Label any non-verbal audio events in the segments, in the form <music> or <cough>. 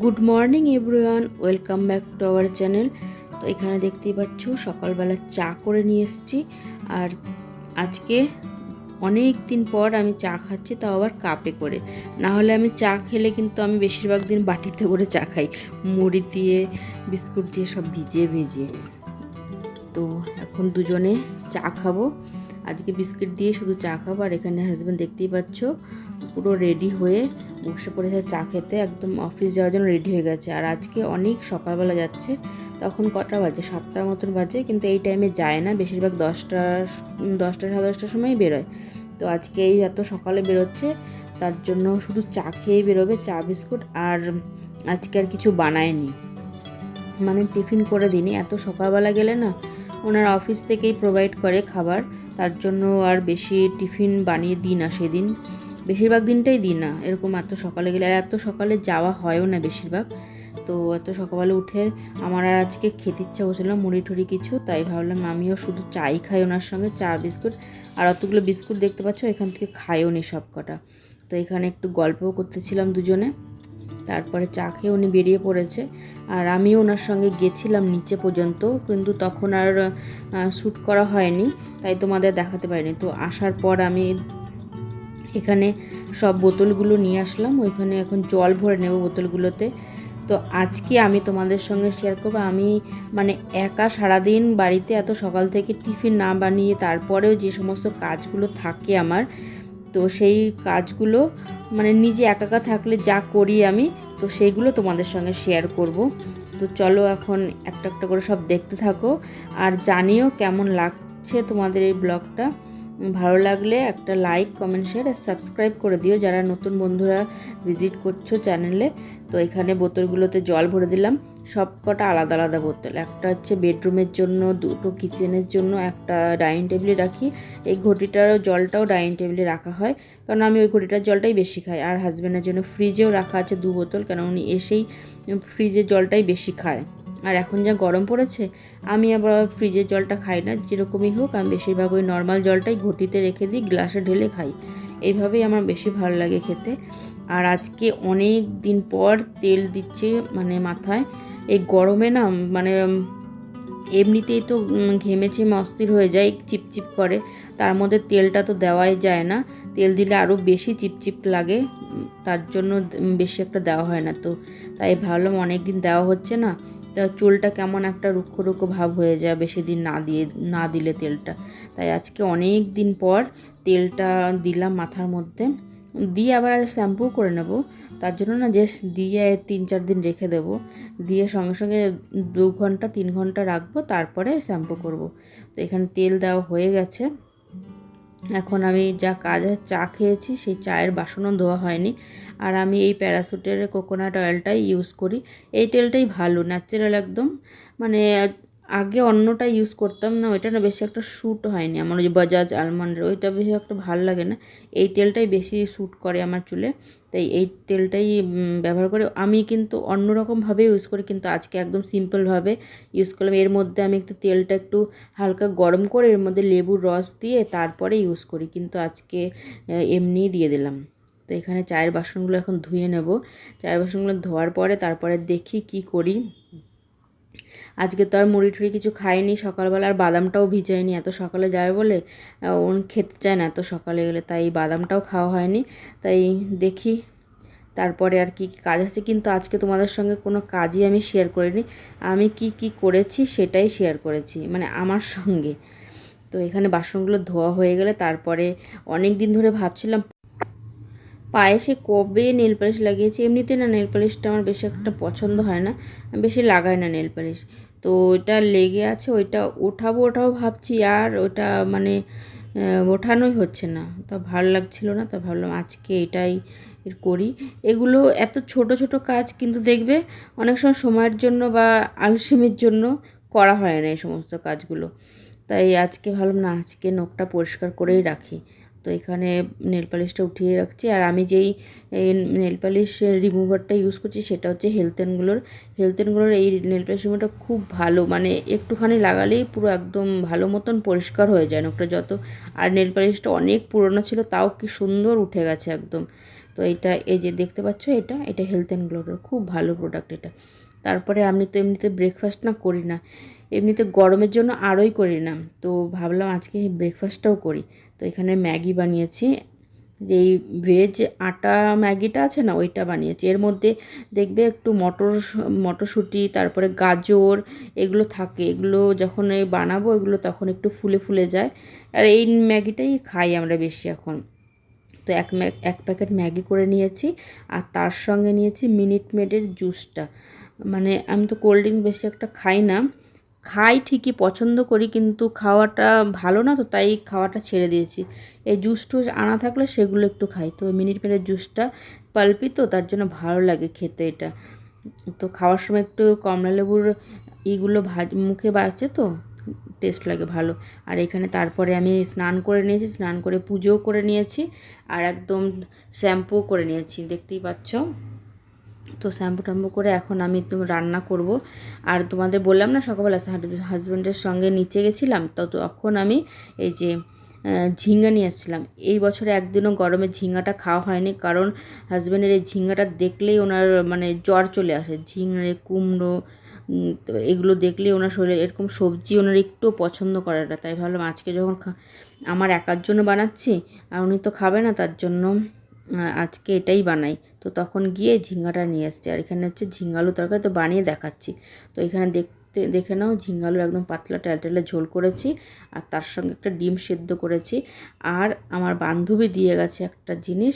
Good morning everyone, welcome back to our channel. তো এখানে দেখতেই পাচ্ছ, সকালবেলা চা করে নিয়ে এসেছি। আর আজকে অনেক দিন পর আমি চা খাচ্ছি, তাও আবার কাপে করে। না হলে আমি চা খেলে কিন্তু আমি বেশিরভাগ দিন বাটিতে করে চা খাই। মুড়ি দিয়ে, বিস্কুট দিয়ে সব ভিজিয়ে ভিজিয়ে। তো এখন দুজনে চা খাব। আজকে বিস্কিট দিয়ে শুধু চা খাব আর এখানে হাজব্যান্ড দেখতেই পাচ্ছ, পুরো রেডি হয়ে বসে পড়েছে চা খেতে, একদম অফিস যাওয়ার জন্য রেডি হয়ে গেছে। আর আজকে অনেক সকালবেলা যাচ্ছে, তখন কটা বাজে? সাতটার মতন বাজে, কিন্তু এই টাইমে যায় না, বেশিরভাগ দশটা দশটা সাড়ে দশটার সময়ই বেরোয়। তো আজকে এই এত সকালে বেরোচ্ছে, তার জন্য শুধু চা খেয়েই বেরোবে, চা, বিস্কুট আর আজকে আর কিছু বানায়নি। মানে টিফিন করে দিনি এত সকালবেলা গেলে না ওনার অফিস থেকেই প্রোভাইড করে খাবার। তার জন্য আর বেশি টিফিন বানিয়ে দিই না সেদিন। বেশিরভাগ দিনটাই দিই না। এরকম এত সকালে গেলে, আর এত সকালে যাওয়া হয়ও না বেশিরভাগ। তো এত সকালে উঠে আমার আর আজকে খেতে ইচ্ছা করছিল মুড়ি টুড়ি কিছু। তাই ভাবলাম আমিও শুধু চাই খাই ওনার সঙ্গে, চা, বিস্কুট। আর অতগুলো বিস্কুট দেখতে পাচ্ছ, এখান থেকে খাইও নি সব কটা তো এখানে একটু গল্পও করতেছিলাম দুজনে। তারপরে চা খেয়ে উনি বেরিয়ে পড়েছে। আর আমিও ওনার সঙ্গে গেছিলাম নিচে পর্যন্ত, কিন্তু তখন আর শ্যুট করা হয়নি, তাই তোমাদের দেখাতে পারিনি। তো আসার পর আমি এখানে সব বোতলগুলো নিয়ে আসলাম, ওইখানে এখন জল ভরে নেব বোতলগুলোতে। তো আজকে আমি তোমাদের সঙ্গে শেয়ার করব, আমি মানে একা সারাদিন বাড়িতে এত সকাল থেকে টিফিন না বানিয়ে তারপরেও যে সমস্ত কাজগুলো থাকে আমার তো সেই কাজগুলো মানে নিজে একা একা থাকলে যা করি আমি, তো সেইগুলো তোমাদের সঙ্গে শেয়ার করব। তো চলো এখন একটা একটা করে সব দেখতে থাকো আর জানিও কেমন লাগছে তোমাদের এই ব্লগটা। ভালো লাগলে একটা লাইক কমেন্ট শেয়ার আর সাবস্ক্রাইব করে দিও যারা নতুন বন্ধুরা ভিজিট করছ চ্যানেলে তো এখানে বোতলগুলোতে জল ভরে দিলাম। সব কটা আলাদা আলাদা বোতল। একটা হচ্ছে বেডরুমের জন্য, দুটো কিচেনের জন্য, একটা ডাইনিং টেবিলে রাখি। এই ঘটিটারও জলটাও ডাইনিং টেবিলে রাখা হয়। কারণ আমি ওই ঘটিটার জলটাই বেশি খাই। আর হাজব্যান্ডের জন্য ফ্রিজেও রাখা আছে দু বোতল, কারণ উনি এসেই ফ্রিজের জলটাই বেশি খায়। আর এখন যা গরম পড়েছে, আমি আবার ফ্রিজের জলটা খাই না, যেরকমই হোক, আমি বেশিরভাগ ওই নর্মাল জলটাই ঘটিতে রেখে দিই, গ্লাসে ঢেলে খাই। এইভাবেই আমার বেশি ভালো লাগে খেতে। আর আজকে অনেক দিন পর তেল দিচ্ছে মানে মাথায়। এই গরমে না মানে এমনিতেই তো ঘেমে ছেমে অস্থির হয়ে যায় চিপচিপ করে। তার মধ্যে তেলটা তো দেওয়াই যায় না। তেল দিলে আরও বেশি চিপচিপ লাগে তার জন্য বেশি একটা দেওয়া হয় না তো। তাই ভাবলাম অনেক দিন দেওয়া হচ্ছে না, তা চুলটা কেমন একটা রুক্ষ রুক্ষ ভাব হয়ে যায় বেশি দিন না দিয়ে, না দিলে তেলটা। তাই আজকে অনেক দিন পর তেলটা দিলাম মাথার মধ্যে। দিয়ে আবার শ্যাম্পু করে নেব। তার জন্য না যে দিয়ে তিন চার দিন রেখে দেব। দিয়ে সঙ্গে সঙ্গে দু ঘণ্টা, তিন ঘণ্টা রাখব, তারপরে শ্যাম্পু করব। তো এখানে তেল দেওয়া হয়ে গেছে। এখন আমি যা কাজে চা খেয়েছি, সেই চায়ের বাসনও ধোয়া হয়নি। আর আমি এই প্যারাসুটের কোকোনাট অয়েলটাই ইউজ করি। এই তেলটাই ভালো ন্যাচারাল একদম। মানে আগে অন্যটা ইউজ করতাম না, ওইটা না বেশি একটা শ্যুট হয়নি। আমার ওই বাজাজ আলমন্ডের ওইটা বেশি একটা ভালো লাগে না। এই তেলটাই বেশি শ্যুট করে আমার চুলে। তাই এই তেলটাই ব্যবহার করে আমি কিন্তু অন্য অন্যরকমভাবে ইউজ করি, কিন্তু আজকে একদম সিম্পলভাবে ইউজ করলাম। এর মধ্যে আমি একটু তেলটা একটু হালকা গরম করে, এর মধ্যে লেবুর রস দিয়ে তারপরে ইউজ করি। কিন্তু আজকে এমনিই দিয়ে দিলাম। তো এখানে চায়ের বাসনগুলো এখন ধুয়ে নেব। চায়ের বাসনগুলো ধোয়ার পরে তারপরে দেখি কি করি। আজকে তো আর মুড়ি টুড়ি কিছু খাইনি, সকালবেলা আর বাদামটাও ভিজাইনি, এত সকালে যায় বলে ওন খেতে চায় না এত সকালে গেলে, তাই বাদামটাও খাওয়া হয়নি, তাই দেখি তারপরে আর কি কাজ আছে, কিন্তু আজকে তোমাদের সঙ্গে কোনো কাজই আমি শেয়ার করিনি, আমি কি কি করেছি সেটাই শেয়ার করেছি মানে আমার সঙ্গে। তো এখানে বাসনগুলো ধোয়া হয়ে গেলে তারপরে অনেক দিন ধরে ভাবছিলাম পায়ে সে কবে নেল পালিশ লাগিয়েছি, এমনিতে না নেল পালিশটা আমার বেশি একটা পছন্দ হয় না, বেশি লাগাই না নেল পালিশ তো ওইটা লেগে আছে, ওইটা ওঠাবো ওঠাবো ভাবছি, আর ওটা মানে ওঠানোই হচ্ছে না। তা ভালো লাগছিল না, তা ভাবলাম আজকে এটাই করি। এগুলো এত ছোট ছোট কাজ কিন্তু দেখবে অনেক সময় সময়ের জন্য বা আলসেমির জন্য করা হয় না এই সমস্ত কাজগুলো। তাই আজকে ভাবলাম না, আজকে নখটা পরিষ্কার করেই রাখি। তো এখানে নেল পালিশটা উঠিয়ে রাখছি। আর আমি যেই নেল পালিশ রিমুভারটা ইউজ করছি সেটা হচ্ছে হেলথেনগুলোর হেলথেনগুলোর এই নেল পালিশ রিমুভারটা খুব ভালো মানে একটুখানি লাগালেই পুরো একদম ভালো মতন পরিষ্কার হয়ে যায় নখটা যত। আর নেল পালিশটা অনেক পুরনো ছিল, তাও কি সুন্দর উঠে গেছে একদম। তো এটা, এই যে দেখতে পাচ্ছ এটা এটা হেলথ অ্যান্ড গ্লোটার খুব ভালো প্রোডাক্ট এটা। তারপরে আমি তো এমনিতে ব্রেকফাস্ট না করি না। এমনিতে গরমের জন্য আরোই করি না। তো ভাবলাম আজকে ব্রেকফাস্টটাও করি। তো এখানে ম্যাগি বানিয়েছি। যেই ভেজ আটা ম্যাগিটা আছে না, ওইটা বানিয়েছি। এর মধ্যে দেখবে একটু মটর, মটরশুঁটি, তারপরে গাজর এগুলো থাকে। এগুলো যখন এই বানাবো, এগুলো তখন একটু ফুলে ফুলে যায়। আর এই ম্যাগিটাই খাই আমরা বেশি এখন। তো এক এক প্যাকেট ম্যাগি করে নিয়েছি। আর তার সঙ্গে নিয়েছি মিনিট মেডের জুসটা। মানে আমি তো কোল্ড ড্রিঙ্কস বেশি একটা খাই না। খাই ঠিকই, পছন্দ করি কিন্তু খাওয়াটা ভালো না তো তাই খাওয়াটা ছেড়ে দিয়েছি। এই জুস টুস আনা থাকলে সেগুলো একটু খাই। তো মিনিট মেডের জুসটা পাল্পি তো, তার জন্য ভালো লাগে খেতে এটা। তো খাওয়ার সময় একটু কমলা লেবুর ইগুলো ভাজ, মুখে বাজছে তো টেস্ট লাগে ভালো। আর এখানে তারপরে আমি স্নান করে নিয়েছি, স্নান করে পুজোও করে নিয়েছি। আর একদম শ্যাম্পুও করে নিয়েছি, দেখতেই পাচ্ছ? তো শ্যাম্পু ট্যাম্পু করে এখন আমি রান্না করব। আর তোমাদের বললাম না সকালবেলা হাজব্যান্ডের সঙ্গে নিচে গেছিলাম, তো তখন আমি এই যে ঝিঙ্গা নিয়ে আসছিলাম। এই বছরে একদিনও গরমে ঝিঙ্গাটা খাওয়া হয়নি, কারণ হাজব্যান্ডের এই ঝিঙ্গাটা দেখলেই ওনার মানে জ্বর চলে আসে। ঝিঙে, কুমড়ো তো এগুলো দেখলেই ওনার শরীরে এরকম সবজি ওনার একটু পছন্দ করে না তাই ভাবলাম আজকে যখন আমার একার জন্য বানাচ্ছি, আর উনি তো খাবে না তার জন্য আজকে এটাই বানাই। তো তখন গিয়ে ঝিঙ্গাটা নিয়ে এসছি আর এখানে হচ্ছে ঝিঙ্গালু তরকারি তো বানিয়ে দেখাচ্ছি। তো এখানে দেখতে, দেখে নাও ঝিঙ্গালু একদম পাতলা টেলটেলে ঝোল করেছি আর তার সঙ্গে একটা ডিম সেদ্ধ করেছি। আর আমার বান্ধবী দিয়ে গেছে একটা জিনিস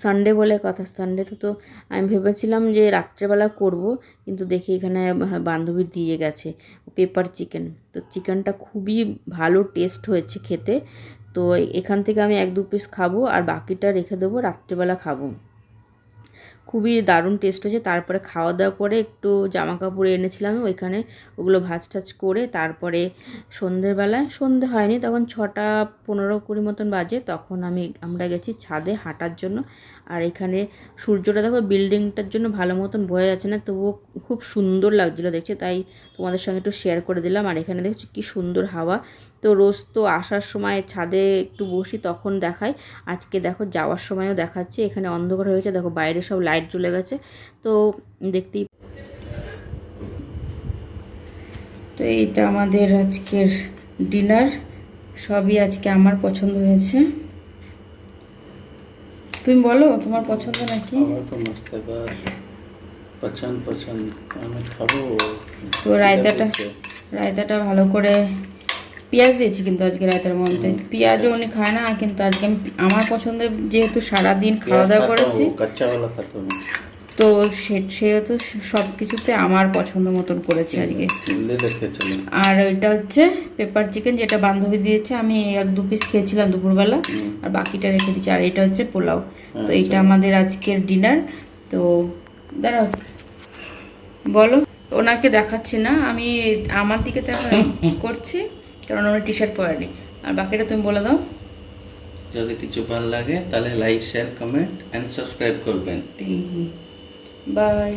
সানডে বলে কথা। সানডেতে তো আমি ভেবেছিলাম যে রাত্রেবেলা করব, কিন্তু দেখি এখানে বান্ধবী দিয়ে গেছে পেপার চিকেন তো চিকেনটা খুবই ভালো টেস্ট হয়েছে খেতে। তো এখান থেকে আমি এক দু পিস খাব আর বাকিটা রেখে দেবো রাত্রেবেলা খাব। খুবই দারুণ টেস্ট হয়েছে। তারপরে খাওয়া দাওয়া করে একটু জামা কাপড় এনেছিলাম ওইখানে। ওগুলো ভাজ টাজ করে তারপরে সন্ধ্যেবেলায় সন্ধে হয়নি, তখন ছটা পনেরো কুড়ি মতন বাজে, তখন আমি, আমরা গেছি ছাদে হাঁটার জন্য। আর এখানে সূর্যটা দেখো বিল্ডিংটার জন্য ভালো মতন বোঝা যাচ্ছে না, তবুও খুব সুন্দর লাগছিল দেখছে, তাই তোমাদের সঙ্গে একটু শেয়ার করে দিলাম। আর এখানে দেখছি কি সুন্দর হাওয়া। তো রোজ তো আসার সময় ছাদে একটু বসি, তখন দেখাই আজকে দেখো যাওয়ার সময়ও দেখাচ্ছে, এখানে অন্ধকার হয়েছে দেখো বাইরে সব লাইট জ্বলে গেছে। তো দেখতেই তো এইটা আমাদের আজকের ডিনার। সবই আজকে আমার পছন্দ হয়েছে। তুমি বলো তোমার পছন্দ নাকি? তো রায়তাটা রায়তাটা ভালো করে পেঁয়াজ দিয়েছি কিন্তু আজকে রায়তার মধ্যে। পেঁয়াজও উনি খায় না কিন্তু আজকে আমি আমার পছন্দের যেহেতু সারাদিন খাওয়া দাওয়া করেছি তো সেহেতু সব কিছুতে আমার পছন্দ মতন করেছি আজকে। আর ওইটা হচ্ছে পেপার চিকেন যেটা বান্ধবী দিয়েছে আমি এক দু পিস খেয়েছিলাম দুপুরবেলা আর বাকিটা রেখে দিচ্ছি আর এটা হচ্ছে পোলাও। তো এইটা আমাদের আজকের ডিনার তো দাঁড়াও। বলো ওনাকে দেখাচ্ছি না আমি আমার দিকে তো এখন <laughs> করছি। কারণ আমরা টি শার্ট পরে নিই আর বাকিটা তুমি বলে দাও। যদি কিছু ভালো লাগে তাহলে like share comment and subscribe করবেন। বাই